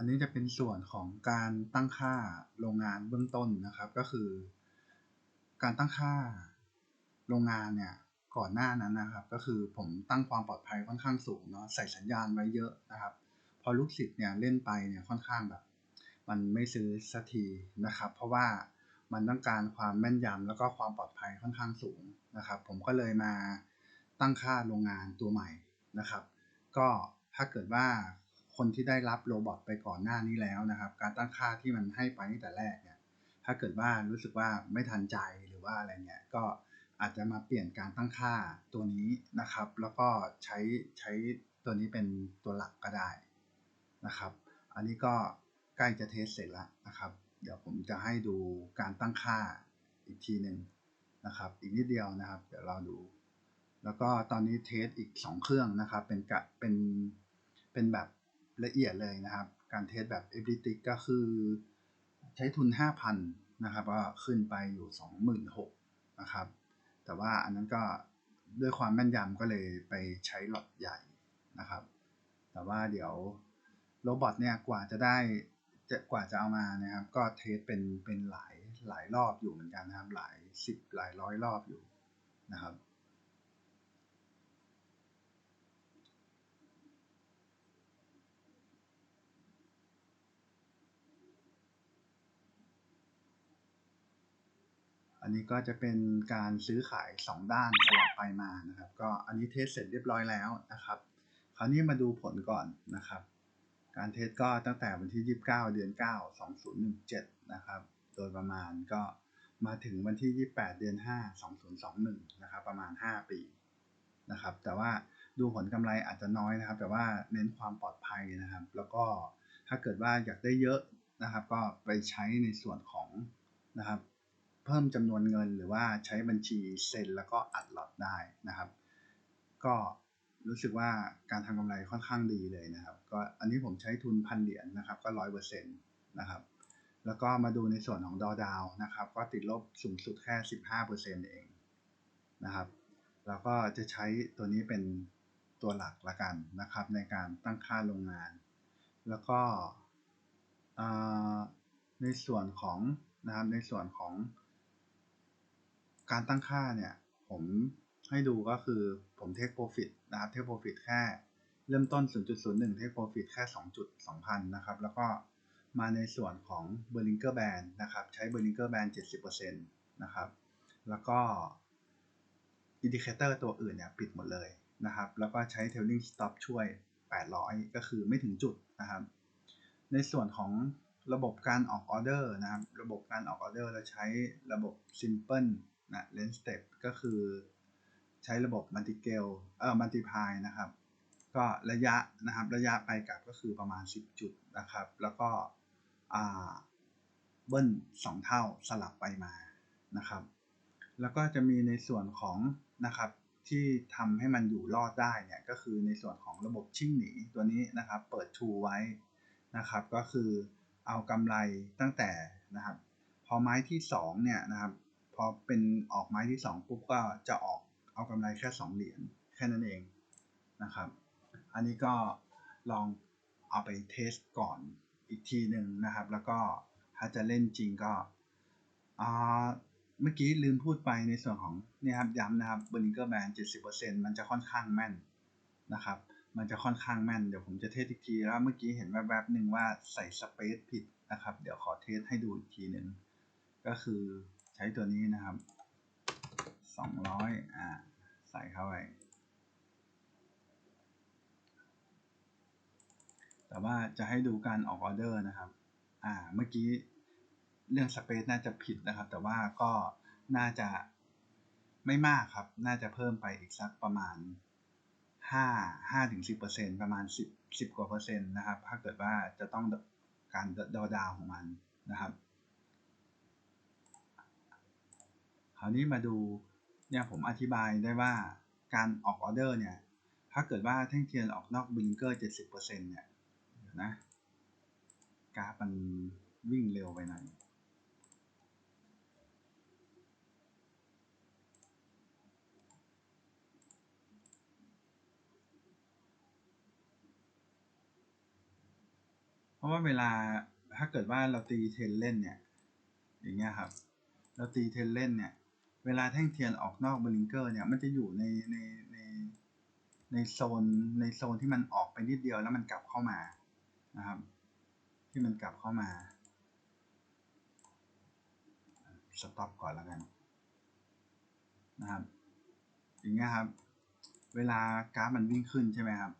อันนี้จะเป็นส่วนของการตั้งค่าโรงงานเบื้องต้นนะครับ ก็คือ การตั้งค่าโรงงานเนี่ยก่อนหน้านั้นนะครับ ก็คือผมตั้งความปลอดภัยค่อนข้างสูงเนาะใส่สัญญาณไว้เยอะนะครับ พอลูกศิษย์เนี่ยเล่นไปเนี่ยค่อนข้างแบบ มันไม่ซื้อสักทีนะครับ เพราะว่ามันต้องการความแม่นยำแล้วก็ความปลอดภัยค่อนข้างสูงนะครับ ผมก็เลยมาตั้งค่าโรงงานตัวใหม่นะครับ ก็ถ้าเกิดว่า คนที่ได้รับโรบอทไปก่อนหน้านี้แล้วนะครับ การตั้งค่าที่มันให้ไปตั้งแต่แรกเนี่ยถ้าเกิดว่ารู้สึกว่าไม่ทันใจหรือว่าอะไรเงี้ยก็อาจจะมาเปลี่ยนการตั้งค่าตัวนี้นะครับ แล้วก็ใช้ใช้ตัวนี้เป็นตัวหลักก็ได้นะครับ อันนี้ก็ใกล้จะเทสเสร็จแล้วนะครับ เดี๋ยวผมจะให้ดูการตั้งค่าอีกทีหนึ่งนะครับ อีกนิดเดียวนะครับ เดี๋ยวเราดู แล้วก็ตอนนี้เทสอีก 2 เครื่องนะครับ เป็นกะเป็นเป็นแบบ ละเอียดเลยนะครับ การเทสแบบเอ b ิติกก็คือใช้ทุน 5,000 นะครับ ก็ขึ้นไปอยู่ 26,000 นะครับ แต่ว่าอันนั้นก็ด้วยความแม่นยำก็เลยไปใช้หลอดใหญ่นะครับ แต่ว่าเดี๋ยวโรบอทเนี่ยกว่าจะได้จะกว่าจะเอามานะครับ ก็เทสเป็นเป็นหลายหลายรอบอยู่เหมือนกันนะครับ หลายสิบหลายร้อยรอบอยู่นะครับ อันนี้ก็จะเป็นการซื้อขาย 2 ด้านสลับไปมานะครับ ก็อันนี้เทสเสร็จเรียบร้อยแล้วนะครับ คราวนี้มาดูผลก่อนนะครับ การเทสก็ตั้งแต่วันที่ 29 เดือน 9 2017 นะครับ โดยประมาณก็มาถึงวันที่ 28 เดือน 5 2021 นะครับ ประมาณ 5 ปีนะครับ แต่ว่าดูผลกำไรอาจจะน้อยนะครับ แต่ว่าเน้นความปลอดภัยนะครับ แล้วก็ถ้าเกิดว่าอยากได้เยอะนะครับ ก็ไปใช้ในส่วนของนะครับ เพิ่มจำนวนเงินหรือว่าใช้บัญชีเซ็นแล้วก็อัดหลอดได้นะครับ ก็รู้สึกว่าการทำกำไรค่อนข้างดีเลยนะครับ ก็อันนี้ผมใช้ทุนพันเหรียญนะครับ ก็ร้อยเปอร์เซ็นต์นะครับ แล้วก็มาดูในส่วนของดอดาวนะครับ ก็ติดลบสูงสุดแค่สิบห้าเปอร์เซ็นต์เองนะครับ แล้วก็จะใช้ตัวนี้เป็นตัวหลักละกันนะครับ ในการตั้งค่าโรงงาน แล้วก็ในส่วนของนะครับในส่วนของ การตั้งค่าเนี่ย ผมให้ดูก็คือผมเทคโปรฟิตนะครับเทคโปรฟิตแค่เริ่มต้น 0.01เทคโปรฟิตแค่ 2.2,000 นะครับ แล้วก็มาในส่วนของ b e r l i n g e r Band นะครับ ใช้ b e r l i n g e r Band 70%นะครับ แล้วก็อินดิเคเตอร์ตัวอื่นเนี่ยปิดหมดเลยนะครับ แล้วก็ใช้ Trailing Stop ช่วย 800 ก็คือไม่ถึงจุดนะครับ ในส่วนของระบบการออกออเดอร์นะครับ ระบบการออกออเดอร์เราใช้ระบบ Simple นะ Lens Step ก็คือใช้ระบบ Multi Scale เอ่อ Multiply นะครับ ก็ระยะนะครับระยะไปกลับก็คือประมาณ 10 จุดนะครับ แล้วก็อ่าเบิ้ล2 เท่าสลับไปมานะครับ แล้วก็จะมีในส่วนของนะครับที่ทำให้มันอยู่รอดได้เนี่ยก็คือในส่วนของระบบชิ่งหนีตัวนี้นะครับเปิดทูไว้นะครับ ก็คือเอากำไรตั้งแต่นะครับ พอไม้ที่2เนี่ยนะครับ พอเป็นออกไม้ที่2ปุ๊บก็จะออกเอากำไรแค่2เหรียญแค่นั้นเองนะครับ อันนี้ก็ลองเอาไปเทสก่อนอีกทีหนึ่งนะครับ แล้วก็ถ้าจะเล่นจริงก็เมื่อกี้ลืมพูดไปในส่วนของนี่ครับย้ำนะครับ b e r l i n g e r Band 70%มันจะค่อนข้างแม่นนะครับ มันจะค่อนข้างแม่น เดี๋ยวผมจะเทสอีกทีแล้วเมื่อกี้เห็นแวบๆหนึ่งว่าใส่สเปซผิดนะครับ เดี๋ยวขอเทสให้ดูอีกทีหนึ่งก็คือ ใช้ตัวนี้นะครับ 200อ่าใส่เข้าไป แต่ว่าจะให้ดูการออกออเดอร์นะครับอ่าเมื่อกี้เรื่องสเปซน่าจะผิดนะครับ แต่ว่าก็น่าจะไม่มากครับ น่าจะเพิ่มไปอีกสักประมาณห้าห้าถึงสิบเปอร์เซ็นประมาณสิบสิบกว่าเปอร์เซ็นต์นะครับ ถ้าเกิดว่าจะต้องการดอดาวของมันนะครับ คราวนี้มาดูเนี่ยผมอธิบายได้ว่าการออกออเดอร์เนี่ย ถ้าเกิดว่าแท่งเทียนออกนอกบิลเกอร์เจ็ดสิบเปอร์เซ็นต์เนี่ยนะกราฟมันวิ่งเร็วไปหน่อยเพราะว่าเวลาถ้าเกิดว่าเราตีเทนเล่นเนี่ย อย่างเงี้ยครับ เราตีเทนเล่นเนี่ย เวลาแท่งเทียนออกนอกบริงเกอร์เนี่ยมันจะอยู่ในในในในโซนในโซนที่มันออกไปนิดเดียวแล้วมันกลับเข้ามานะครับ ที่มันกลับเข้ามาสต็อปก่อนแล้วกันนะครับอย่างเงี้ยครับ เวลากราฟมันวิ่งขึ้นใช่ไหมครับ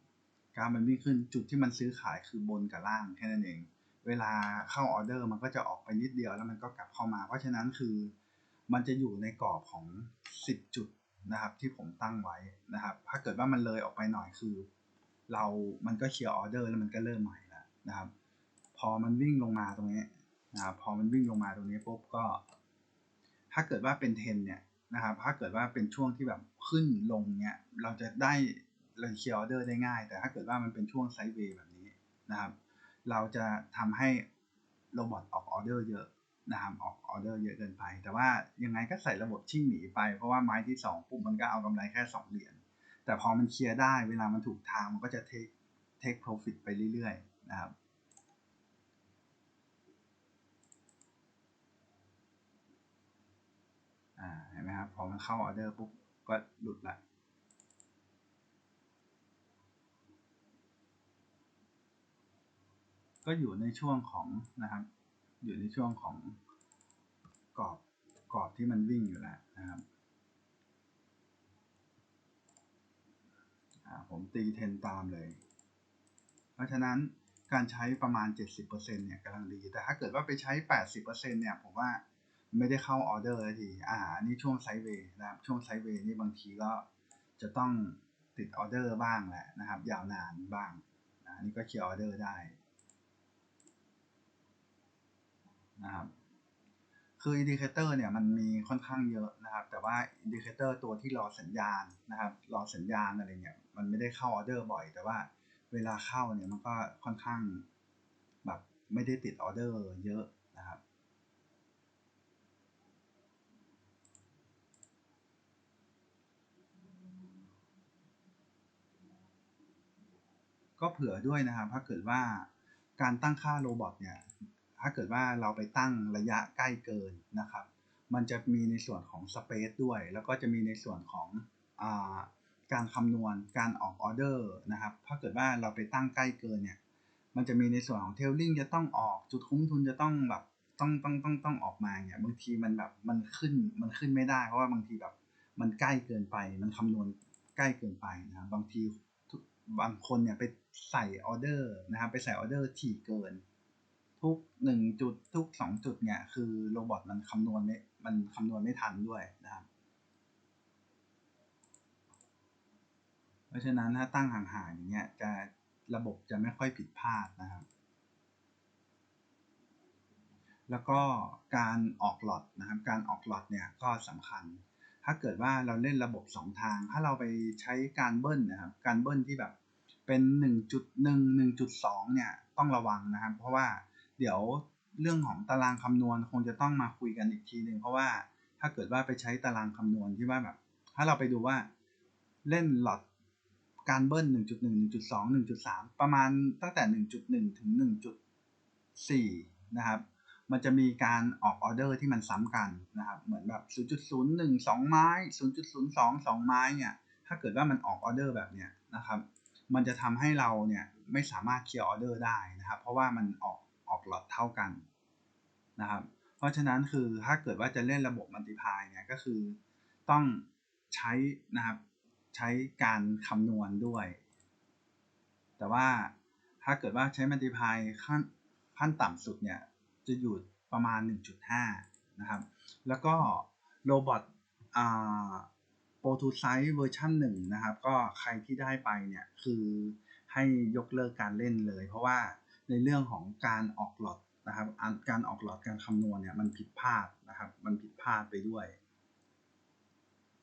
กราฟมันวิ่งขึ้นจุดที่มันซื้อขายคือบนกับล่างแค่นั้นเอง เวลาเข้าออเดอร์มันก็จะออกไปนิดเดียวแล้วมันก็กลับเข้ามา เพราะฉะนั้นคือ มันจะอยู่ในกรอบของ 10 จุดนะครับ ที่ผมตั้งไว้นะครับ ถ้าเกิดว่ามันเลยออกไปหน่อยคือ เรา มันก็เคลียร์ออเดอร์แล้วมันก็เริ่มใหม่แล้วนะครับ พอมันวิ่งลงมาตรงนี้นะครับพอมันวิ่งลงมาตรงนี้ปุ๊บก็ ถ้าเกิดว่าเป็นเทนเนี่ยนะครับ ถ้าเกิดว่าเป็นช่วงที่แบบขึ้นลงเนี่ยเราจะได้เราเคลียร์ออเดอร์ได้ง่าย แต่ถ้าเกิดว่ามันเป็นช่วงไซด์เวย์แบบนี้นะครับ เราจะทำให้โรบอทออกออเดอร์เยอะ นะครับออกออเดอร์เยอะเกินไป แต่ว่ายังไงก็ใส่ระบบชิ่งหนีไป เพราะว่าไม้ที่ 2 ปุ๊บมันก็เอากำไรแค่ 2 เหรียญ แต่พอมันเคลียร์ได้เวลามันถูกทางมันก็จะเทคเทคโปรฟิตไปเรื่อยๆ นะครับเห็นไหมครับ พอมันเข้าออเดอร์ปุ๊บก็หลุดละก็อยู่ในช่วงของนะครับ อยู่ในช่วงของกรอบกรอบที่มันวิ่งอยู่แล้วนะครับผมตีเทนตามเลย เพราะฉะนั้นการใช้ประมาณ 70%เนี่ยกำลังดี แต่ถ้าเกิดว่าไปใช้ 80%เนี่ยผมว่าไม่ได้เข้าออเดอร์ที อ่าอันนี้ช่วงไซด์เวย์นะครับ ช่วงไซด์เวย์นี่บางทีก็จะต้องติดออเดอร์บ้างแหละนะครับ ยาวนานบ้างอันนี้ก็เคลียร์ออเดอร์ได้ นะครับ คืออินดิเคเตอร์เนี่ยมันมีค่อนข้างเยอะนะครับ แต่ว่าอินดิเคเตอร์ตัวที่รอสัญญาณนะครับ รอสัญญาณอะไรเงี้ยมันไม่ได้เข้าออเดอร์บ่อย แต่ว่าเวลาเข้าเนี่ยมันก็ค่อนข้างแบบไม่ได้ติดออเดอร์เยอะนะครับก็เผื่อด้วยนะครับ ถ้าเกิดว่าการตั้งค่าโรบอทเนี่ย ถ้าเกิดว่าเราไปตั้งระยะใกล้เกินนะครับ มันจะมีในส่วนของสเปซด้วย แล้วก็จะมีในส่วนของอาการคำนวณการออกออเดอร์นะครับ ถ้าเกิดว่าเราไปตั้งใกล้เกินเนี่ย มันจะมีในส่วนของเทลลิงจะต้องออกจุดคุ้มทุนจะต้องแบบต้องต้องต้องต้องออกมาเนี่ยบางทีมันแบบมันขึ้นมันขึ้นไม่ได้ เพราะว่าบางทีแบบมันใกล้เกินไป มันคำนวณใกล้เกินไปนะบางทีบางคนเนี่ยไปใส่ออเดอร์นะครับไปใส่ออเดอร์ถี่เกิน ทุกหนึ่งจุดทุกสองจุดเนี่ยคือโรบอทมันคำนวณไม่มันคำนวณไม่ทันด้วยนะครับ เพราะฉะนั้นถ้าตั้งห่างๆอย่างเงี้ยจะระบบจะไม่ค่อยผิดพลาดนะครับ แล้วก็การออกหลอดนะครับ การออกหลอดเนี่ยก็สำคัญ ถ้าเกิดว่าเราเล่นระบบ 2 ทาง ถ้าเราไปใช้การเบิ้ลนะครับ การเบิ้ลที่แบบเป็น 1.1 1.2 เนี่ยต้องระวังนะครับ เพราะว่า เดี๋ยวเรื่องของตารางคำนวณคงจะต้องมาคุยกันอีกทีหนึ่งเพราะว่าถ้าเกิดว่าไปใช้ตารางคำนวณที่ว่าแบบ ถ้าเราไปดูว่าเล่นหลอดการเบิ้ล 1.1 1.2 1.3 ประมาณตั้งแต่ 1.1 ถึง 1.4 นะครับ มันจะมีการออกออเดอร์ที่มันซ้ำกันนะครับ เหมือนแบบ 0.01 2 ไม้ 0.02 2 ไม้เนี่ย ถ้าเกิดว่ามันออกออเดอร์แบบเนี้ยนะครับ มันจะทำให้เราเนี่ยไม่สามารถเคลียร์ออเดอร์ได้นะครับ เพราะว่ามันออก ออกหลอดเท่ากันนะครับ เพราะฉะนั้นคือถ้าเกิดว่าจะเล่นระบบมัลติพายเนี่ยก็คือต้องใช้นะครับใช้การคำนวณด้วย แต่ว่าถ้าเกิดว่าใช้มัลติพายขั้นขั้นต่ำสุดเนี่ยจะอยู่ประมาณ 1.5 นะครับ แล้วก็โรบอทอ่าโปรทูไซส์เวอร์ชันหนึ่งนะครับ ก็ใครที่ได้ไปเนี่ยคือให้ยกเลิกการเล่นเลย เพราะว่า ในเรื่องของการออกหลอดนะครับการออกหลอดการคำนวณเนี่ยมันผิดพลาดนะครับมันผิดพลาดไปด้วย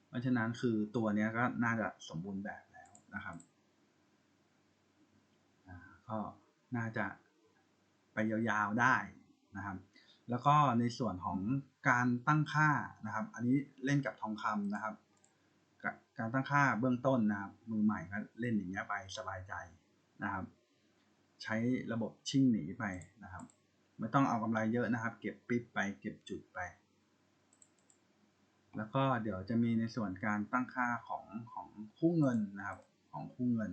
เพราะฉะนั้นคือตัวนี้ก็น่าจะสมบูรณ์แบบแล้วนะครับก็น่าจะไปยาวๆได้นะครับแล้วก็ในส่วนของการตั้งค่านะครับ อันนี้เล่นกับทองคำนะครับ การตั้งค่าเบื้องต้นนะครับมือใหม่ก็เล่นอย่างเงี้ยไปสบายใจนะครับ ใช้ระบบชิ่งหนีไปนะครับ ไม่ต้องเอากำไรเยอะนะครับ เก็บปิ๊บไปเก็บจุดไป แล้วก็เดี๋ยวจะมีในส่วนการตั้งค่าของของคู่เงินนะครับ ของคู่เงิน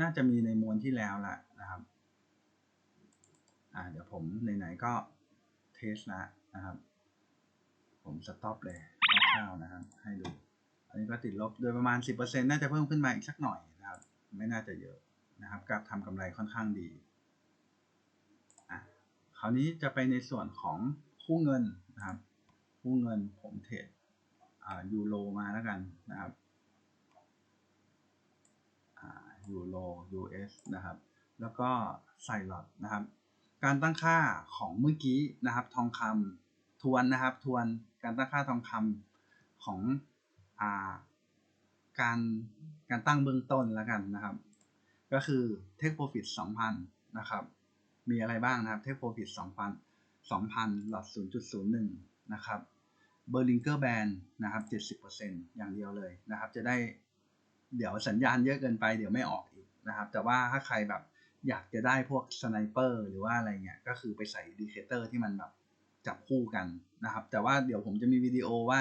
น่าจะมีในมวลที่แล้วแหละนะครับอ่าเดี๋ยวผมไหนๆก็เทสละนะครับ ผมสต็อปเลยคร่าวๆนะครับ ให้ดู อันนี้ก็ติดลบโดยประมาณ 10%น่าจะเพิ่มขึ้นมาอีกสักหน่อยนะครับ ไม่น่าจะเยอะ นะครับกับทำกำไรค่อนข้างดีอะคราวนี้จะไปในส่วนของคู่เงินนะครับ คู่เงินผมเทรดอ่ายูโรมาแล้วกันนะครับอ่ายูโร US นะครับ แล้วก็ใส่หลอดนะครับ การตั้งค่าของเมื่อกี้นะครับ ทองคำทวนนะครับ ทวนการตั้งค่าทองคำของอ่าการการตั้งเบื้องต้นแล้วกันนะครับ ก็คือ Take Profit 2,000 นะครับ มีอะไรบ้างนะครับ Take Profit 2,000 2,000 หลอด 0.01 นะครับ b e r l i n g e r Band นะครับ 70%อย่างเดียวเลยนะครับ จะได้เดี๋ยวสัญญาณเยอะเกินไปเดี๋ยวไม่ออกอีกนะครับ แต่ว่าถ้าใครแบบอยากจะได้พวกสไนเปอร์หรือว่าอะไรเงี้ย ก็คือไปใส่ดีเคเตอร์ที่มันแบบจับคู่กันนะครับ แต่ว่าเดี๋ยวผมจะมีวิดีโอว่า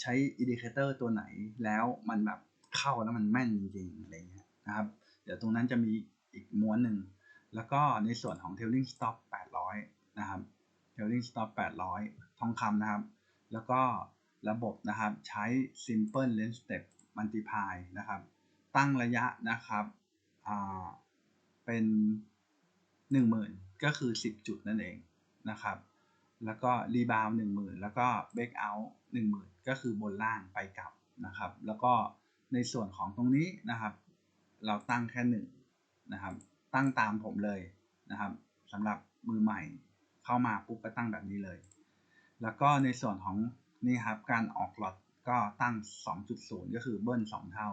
ใช้อินดิเคเตอร์ตัวไหนแล้วมันแบบเข้าแล้วมันแม่นจริงๆอะไรเงี้ยนะครับ ดี๋ยวตรงนั้นจะมีอีกม้วนหนึ่ง แล้วก็ในส่วนของ Tailing Stop 800 นะครับ Tailing Stop 800 ทองคำนะครับ แล้วก็ระบบนะครับใช้ Simple Length Step Multiply นะครับ ตั้งระยะนะครับเป็น 10,000 ก็คือ 10 จุดนั่นเองนะครับ แล้วก็รีบาว10,000แล้วก็เบรกเอาท์10,000ก็คือบนล่างไปกลับนะครับ แล้วก็ในส่วนของตรงนี้นะครับ เราตั้งแค่หนึ่งนะครับ ตั้งตามผมเลยนะครับสำหรับมือใหม่เข้ามาปุ๊บก็ตั้งแบบนี้เลย แล้วก็ในส่วนของนี่ครับการออกหลอดก็ตั้ง 2.0 ก็คือเบิ้ล2 เท่า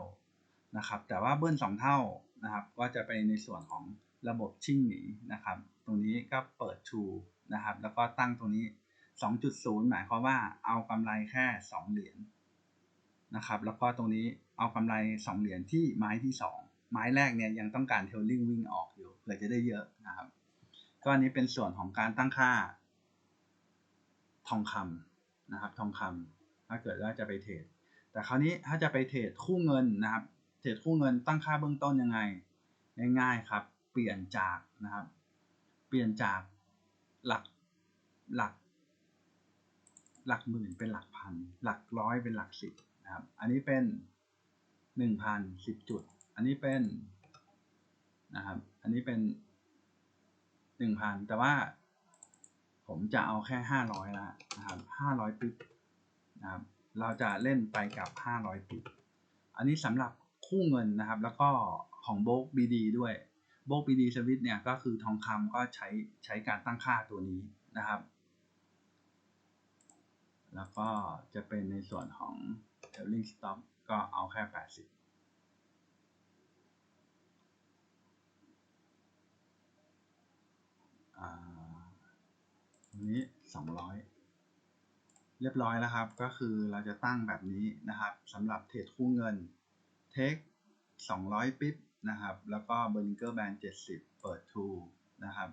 นะครับ แต่ว่าเบิ้ล2 เท่านะครับ ก็จะไปในส่วนของระบบชิ่งหนีนะครับ ตรงนี้ก็เปิด True นะครับ แล้วก็ตั้งตรงนี้ 2.0 หมายความว่าเอากำไรแค่ 2 เหรียญนะครับ แล้วก็ตรงนี้เอากำไร 2 เหรียญที่ไม้ที่ 2 ไม้แรกเนี่ยยังต้องการเทลลิงวิ่งออกอยู่เพื่อจะได้เยอะนะครับก็อันนี้เป็นส่วนของการตั้งค่า ทองคำนะครับ ทองคำถ้าเกิดว่าจะไปเทรดแต่คราวนี้ถ้าจะไปเทรดคู่เงินนะครับ เทรดคู่เงินตั้งค่าเบื้องต้นยังไง ง่ายๆครับ เปลี่ยนจากนะครับ เปลี่ยนจากหลักหลัก หลักหมื่นเป็นหลักพัน หลักร้อยเป็นหลักสิบนะครับ อันนี้เป็นหนึ่งพันสิบจุด อันนี้เป็นนะครับ อันนี้เป็นหนึ่งพันแต่ว่าผมจะเอาแค่ห้าร้อยละนะครับห้าร้อยปิ๊บนะครับ เราจะเล่นไปกับห้าร้อยปิ๊บอันนี้สำหรับคู่เงินนะครับ แล้วก็ของโบกบีดีด้วยโบกบีดีสวิตเนี่ยก็คือทองคำก็ใช้ใช้การตั้งค่าตัวนี้นะครับ แล้วก็จะเป็นในส่วนของ trailing stop ก็เอาแค่ 80 อันนี้ 200 เรียบร้อยแล้วครับ ก็คือเราจะตั้งแบบนี้นะครับสำหรับเทรดคู่เงิน เทค 200 ปิ๊บนะครับ แล้วก็ b e r l i n g e r Band 70 เปิด True นะครับ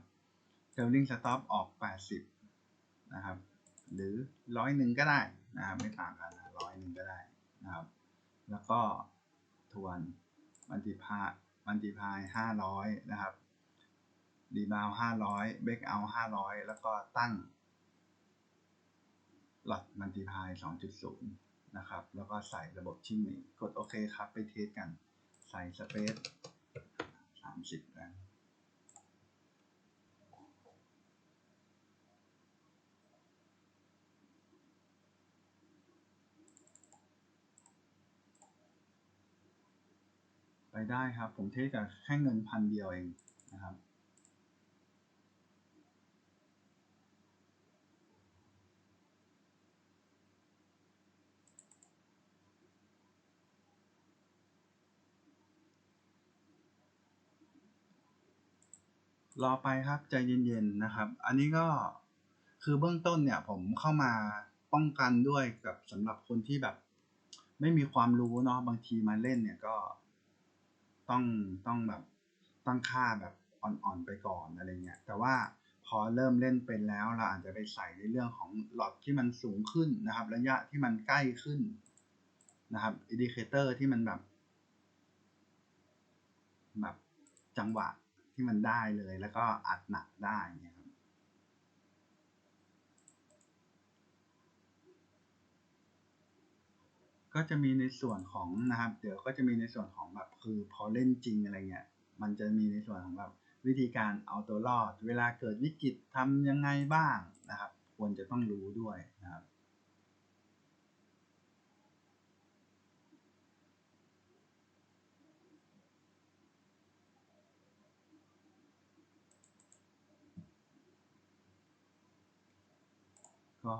Trailing Stop ออก 80 นะครับ หรือร้อยหนึ่งก็ได้นะครับ ไม่ต่างกันร้อยหนึ่งก็ได้นะครับ แล้วก็ทวนมันติพามันติพายห้าร้อยนะครับ รีบาวห้าร้อยเบรกเอาห้าร้อยแล้วก็ตั้งหลอดมันติพายสองจุดศูนย์นะครับ แล้วก็ใส่ระบบชิ่งนี้กดโอเคครับ ไปเทสกัน ใส่สเปซสามสิบแล้วไปได้ครับ ผมเทสกับแค่เงินพันเดียวเองนะครับ รอไปครับใจเย็นๆนะครับ อันนี้ก็คือเบื้องต้นเนี่ยผมเข้ามาป้องกันด้วยกับสำหรับคนที่แบบ ไม่มีความรู้เนาะบางทีมาเล่นเนี่ยก็ต้องต้องแบบตั้งค่าแบบอ่อนๆไปก่อนอะไรเงี้ยแต่ว่าพอเริ่มเล่นเป็นแล้วเราอาจจะไปใส่ในเรื่องของหลอดที่มันสูงขึ้นนะครับ ระยะที่มันใกล้ขึ้นนะครับอินดิเคเตอร์ที่มันแบบแบบจังหวะ ที่มันได้เลย แล้วก็อัดหนักได้เนี่ยครับก็จะมีในส่วนของนะครับ เดี๋ยวก็จะมีในส่วนของแบบคือพอเล่นจริงอะไรเงี้ยมันจะมีในส่วนของแบบวิธีการเอาตัวรอด เวลาเกิดวิกฤตทำยังไงบ้างนะครับ ควรจะต้องรู้ด้วยนะครับ ก็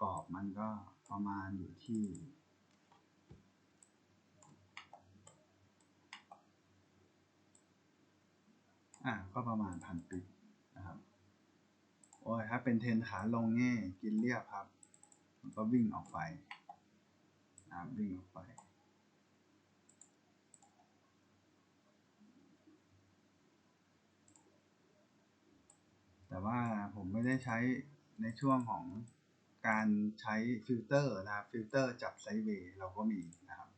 กรอบมันก็ประมาณอยู่ที่ อ่าก็ประมาณพันปิบนะครับ โอ้ยถ้าเป็นเทนขาลงนี่กินเรียบครับ มันก็วิ่งออกไปนะวิ่งออกไปแต่ว่าผมไม่ได้ใช้ ในช่วงของการใช้ฟิลเตอร์นะครับฟิลเตอร์จับไซด์เวย์เราก็มีนะครับ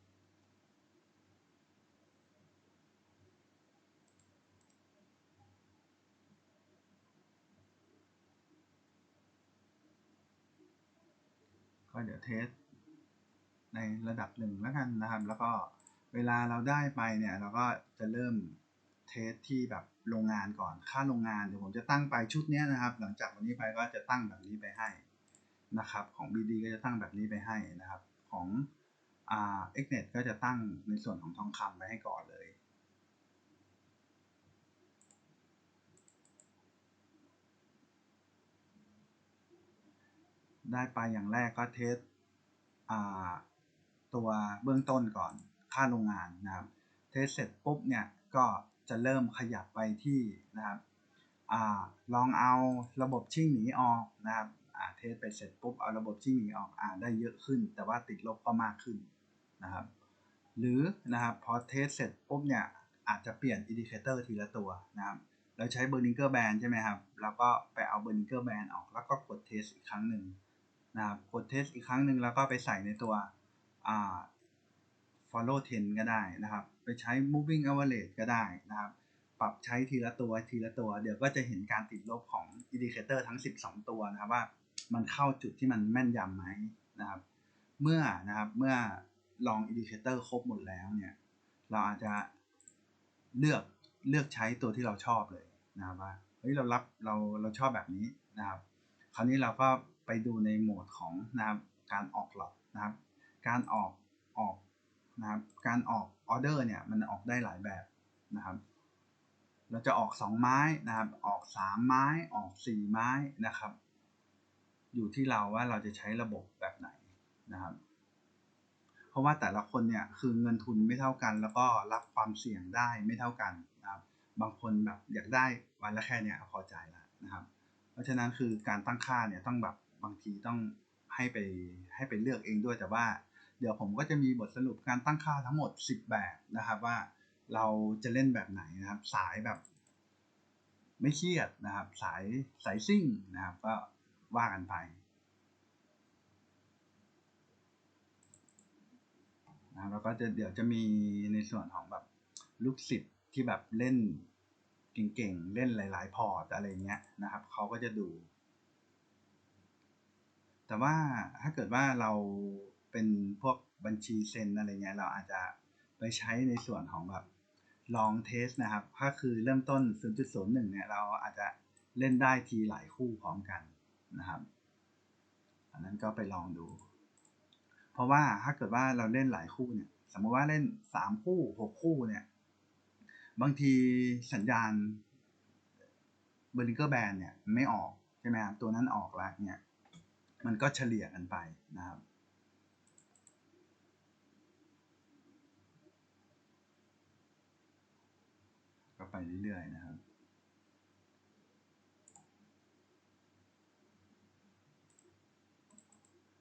ก็เดี๋ยวเทสในระดับหนึ่งแล้วกันนะครับ แล้วก็เวลาเราได้ไปเนี่ย เราก็จะเริ่ม เทสที่แบบโรงงานก่อน ค่าโรงงานเดี๋ยวผมจะตั้งไปชุดนี้นะครับ หลังจากวันนี้ไปก็จะตั้งแบบนี้ไปให้นะครับ ของ BD ก็จะตั้งแบบนี้ไปให้นะครับ ของอ่า Xnet ก็จะตั้งในส่วนของทองคำไปให้ก่อนเลยได้ไปอย่างแรกก็เทสตัวเบื้องต้นก่อนค่าโรงงานนะครับ เทสเสร็จปุ๊บเนี่ยก็ จะเริ่มขยับไปที่นะครับอลองเอาระบบชิ่งหนีออกนะครับเทสไปเสร็จปุ๊บเอาระบบชิ่งหนีออกอได้เยอะขึ้น แต่ว่าติดลบก็มากขึ้นนะครับ หรือนะครับพอเทสเสร็จปุ๊บเนี่ยอาจจะเปลี่ยนอินดิเคเตอร์ทีละตัวนะครับเราใช้เบอร์นิงเกอร์แบนใช่ไหมครับ แล้วก็ไปเอาเบอร์นิงเกอร์แบนออกแล้วก็กดเทสอีกครั้งหนึ่งนะครับกดเทสอีกครั้งหนึ่งแล้วก็ไปใส่ในตัว follow trend ก็ได้นะครับ ไปใช้ moving average ก็ได้นะครับ ปรับใช้ทีละตัวทีละตัว เดี๋ยวก็จะเห็นการติดลบของ indicator ทั้ง 12 ตัวนะครับว่ามันเข้าจุดที่มันแม่นยำไหมนะครับ เมื่อนะครับเมื่อลอง indicator ครบหมดแล้วเนี่ย เราอาจจะเลือกเลือกใช้ตัวที่เราชอบเลยนะครับว่าเฮ้ยเรารับเราเราชอบแบบนี้นะครับ คราวนี้เราก็ไปดูในโหมดของนะครับการออกหลอดนะครับ การออกออก นะครับ การออกออเดอร์เนี่ยมันออกได้หลายแบบนะครับ เราจะออก 2 ไม้นะครับ ออก 3 ไม้ ออก 4 ไม้นะครับ อยู่ที่เราว่าเราจะใช้ระบบแบบไหนนะครับ เพราะว่าแต่ละคนเนี่ยคือเงินทุนไม่เท่ากัน แล้วก็รับความเสี่ยงได้ไม่เท่ากันนะครับ บางคนแบบอยากได้วันละแค่เนี่ยพอใจแล้วนะครับ เพราะฉะนั้นคือการตั้งค่าเนี่ยต้องแบบบางทีต้องให้ไปให้ไปเลือกเองด้วยแต่ว่า เดี๋ยวผมก็จะมีบทสรุปการตั้งค่าทั้งหมด 10 แบบนะครับว่าเราจะเล่นแบบไหนนะครับ สายแบบ ไม่เครียดนะครับ สายสายซิ่งนะครับ ก็ว่ากันไปนะแล้วก็จะเดี๋ยวจะมีในส่วนของแบบลูกศิษย์ที่แบบเล่นเก่งๆ เล่นหลาย ๆ พอร์ตอะไรเงี้ยนะครับ เขาก็จะดู แต่ว่าถ้าเกิดว่าเรา เป็นพวกบัญชีเซ็นอะไรเงี้ยเราอาจจะไปใช้ในส่วนของแบบลองเทสนะครับถ้าคือเริ่มต้น 0.01 เนี่ยเราอาจจะเล่นได้ทีหลายคู่พร้อมกันนะครับ อันนั้นก็ไปลองดู เพราะว่าถ้าเกิดว่าเราเล่นหลายคู่เนี่ย สมมติว่าเล่น 3 คู่ 6 คู่เนี่ย บางทีสัญญาณเบอร์ลิงเกอร์แบนเนี่ยไม่ออกใช่ไหมครับตัวนั้นออกแล้วเนี่ย มันก็เฉลี่ยกันไปนะครับก็ ไปเรื่อยๆนะครับ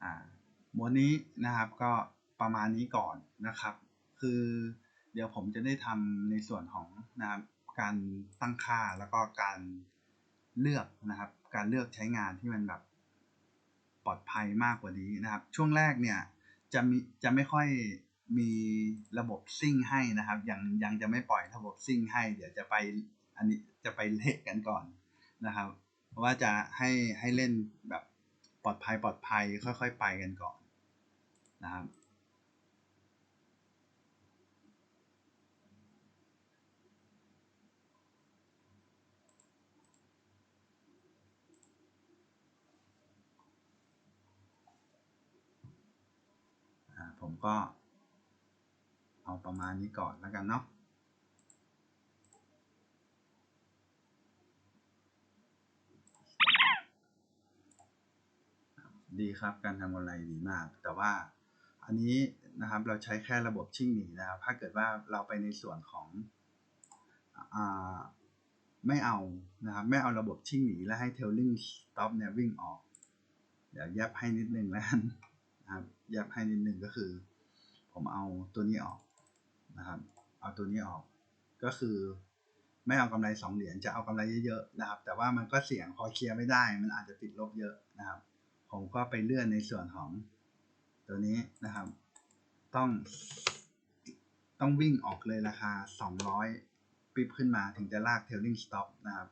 อ่าหมวดนี้นะครับก็ประมาณนี้ก่อนนะครับ คือเดี๋ยวผมจะได้ทำในส่วนของนะครับการตั้งค่าแล้วก็การเลือกนะครับ การเลือกใช้งานที่มันแบบปลอดภัยมากกว่านี้นะครับ ช่วงแรกเนี่ยจะมีจะไม่ค่อย มีระบบซิ่งให้นะครับ ยังยังจะไม่ปล่อยระบบซิ่งให้ เดี๋ยวจะไปอันนี้จะไปเละกันก่อนนะครับว่าจะให้ให้เล่นแบบปลอดภัยปลอดภัยค่อย ๆ ไปกันก่อนนะครับผมก็ เอาประมาณนี้ก่อนแล้วกันเนาะดีครับการทำออนไลน์ดีมาก แต่ว่าอันนี้นะครับเราใช้แค่ระบบชิ่งหนีนะครับ ถ้าเกิดว่าเราไปในส่วนของอไม่เอานะครับไม่เอาระบบชิ่งหนีและให้ tailing stop เนี่ยวิ่งออก เดี๋ยวแยบให้นิดนึงแล้วนะครับแยบให้นิดนึงก็คือ ผมเอาตัวนี้ออก นะครับ เอาตัวนี้ออกก็คือไม่เอากำไรสองเหรียญจะเอากำไรเยอะๆนะครับ แต่ว่ามันก็เสี่ยงพอเคลียร์ไม่ได้ มันอาจจะติดลบเยอะนะครับ ผมก็ไปเลื่อนในส่วนของตัวนี้นะครับ ต้อง ต้องวิ่งออกเลยราคา 200 ปิบขึ้นมาถึงจะลาก tailing stop นะครับ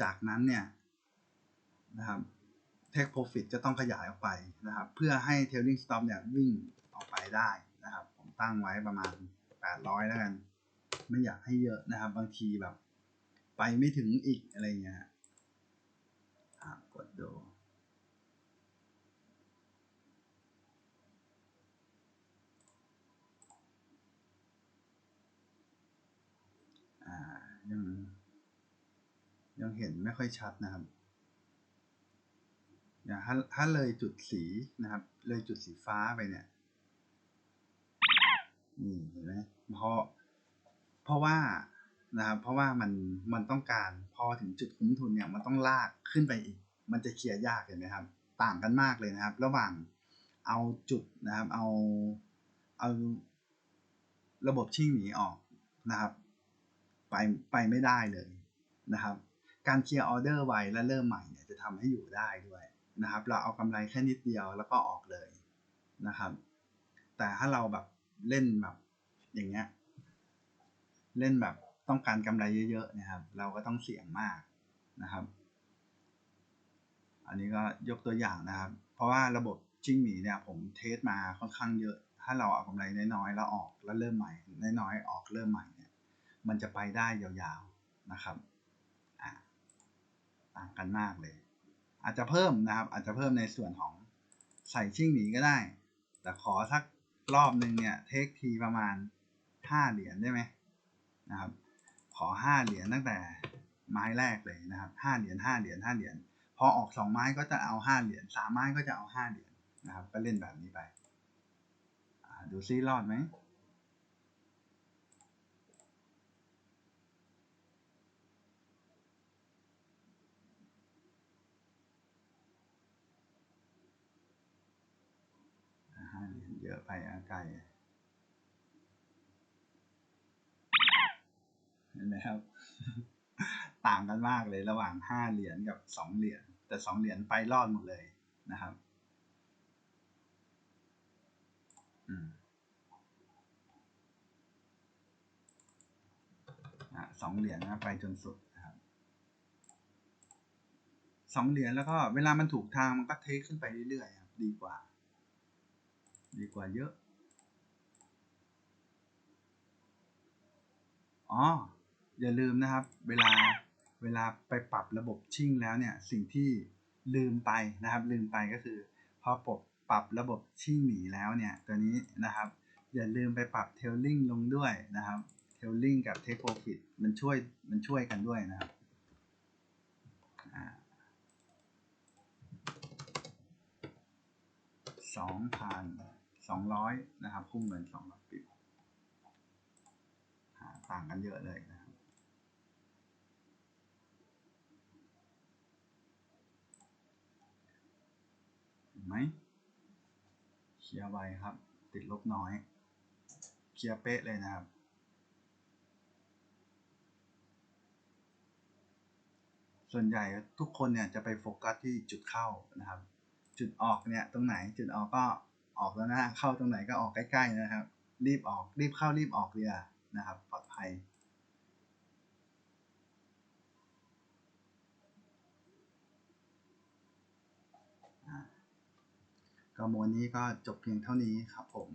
จากนั้นเนี่ยนะครับ take profit จะต้องขยายออกไปนะครับ เพื่อให้ tailing stop เนี่ยวิ่งออกไปได้นะครับ ผมตั้งไว้ประมาณ 800แล้วกันไม่อยากให้เยอะนะครับ บางทีแบบ ไปไม่ถึงอีกอะไรเงี้ยกดดูยังยังเห็นไม่ค่อยชัดนะครับอย่าถ้าถ้าเลยจุดสีนะครับ เลยจุดสีฟ้าไปเนี่ย นี่เห็นไหมเพราะเพราะว่านะครับเพราะว่ามันมันต้องการพอถึงจุดคุ้มทุนเนี่ยมันต้องลากขึ้นไปอีก มันจะเคลียร์ยากเห็นไหมครับ ต่างกันมากเลยนะครับ ระหว่างเอาจุดนะครับ เอาเอาระบบชิ่งหนีออกนะครับ ไปไปไม่ได้เลยนะครับ การเคลียร์ออเดอร์ไวและเริ่มใหม่เนี่ยจะทำให้อยู่ได้ด้วยนะครับ เราเอากำไรแค่นิดเดียวแล้วก็ออกเลยนะครับ แต่ถ้าเราแบบ เล่นแบบ อย่างเงี้ย เล่นแบบต้องการกำไรเยอะๆนะครับ เราก็ต้องเสี่ยงมากนะครับ อันนี้ก็ยกตัวอย่างนะครับ เพราะว่าระบบจิ้งหมีเนี่ย ผมเทสมาค่อนข้างเยอะ ถ้าเราเอากำไรน้อยๆแล้วออกแล้วเริ่มใหม่น้อยๆออกเริ่มใหม่เนี่ยมันจะไปได้ยาวๆนะครับต่างกันมากเลย อาจจะเพิ่มนะครับ อาจจะเพิ่มในส่วนของใส่ชิ่งหนีก็ได้ แต่ขอสัก รอบหนึ่งเนี่ยเทคทีประมาณห้าเหรียญได้ไหมนะครับ ขอห้าเหรียญตั้งแต่ไม้แรกเลยนะครับห้าเหรียญห้าเหรียญห้าเหรียญพอออกสองไม้ก็จะเอาห้าเหรียญสามไม้ก็จะเอาห้าเหรียญนะครับ ก็เล่นแบบนี้ไปดูซิรอดไหมเยอะไปอาไก่เห็นไหมครับ ต่างกันมากเลยระหว่างห้าเหรียญกับสองเหรียญแต่สองเหรียญไปรอดหมดเลยนะครับสองเหรียญนะไปจนสุดนะครับสองเหรียญแล้วก็เวลามันถูกทางมันก็เทคขึ้นไปเรื่อยๆครับดีกว่า ดีกว่าเยอะ อ๋อ อย่าลืมนะครับ เวลาเวลาไปปรับระบบชิ่งแล้วเนี่ย สิ่งที่ลืมไปนะครับ ลืมไปก็คือ พอปรับปรับระบบชิ่งหนีแล้วเนี่ย ตัวนี้นะครับ อย่าลืมไปปรับเทลลิงลงด้วยนะครับ เทลลิงกับเทคโปรฟิตมันช่วยมันช่วยกันด้วยนะครับสองพัน สองร้อยนะครับคุ้มเงินสองร้อยปิบต่างกันเยอะเลยนะครับเห็นไหมเคลียร์ไวครับ ติดลบน้อย เคลียร์เป๊ะเลยนะครับส่วนใหญ่ทุกคนเนี่ยจะไปโฟกัสที่จุดเข้านะครับ จุดออกเนี่ยตรงไหนจุดออกก็ ออกแล้วนะเข้าตรงไหนก็ออกใกล้ๆนะครับ รีบออกรีบเข้ารีบออกเรือนะครับ ปลอดภัยก็มวลนี้ก็จบเพียงเท่านี้ครับผม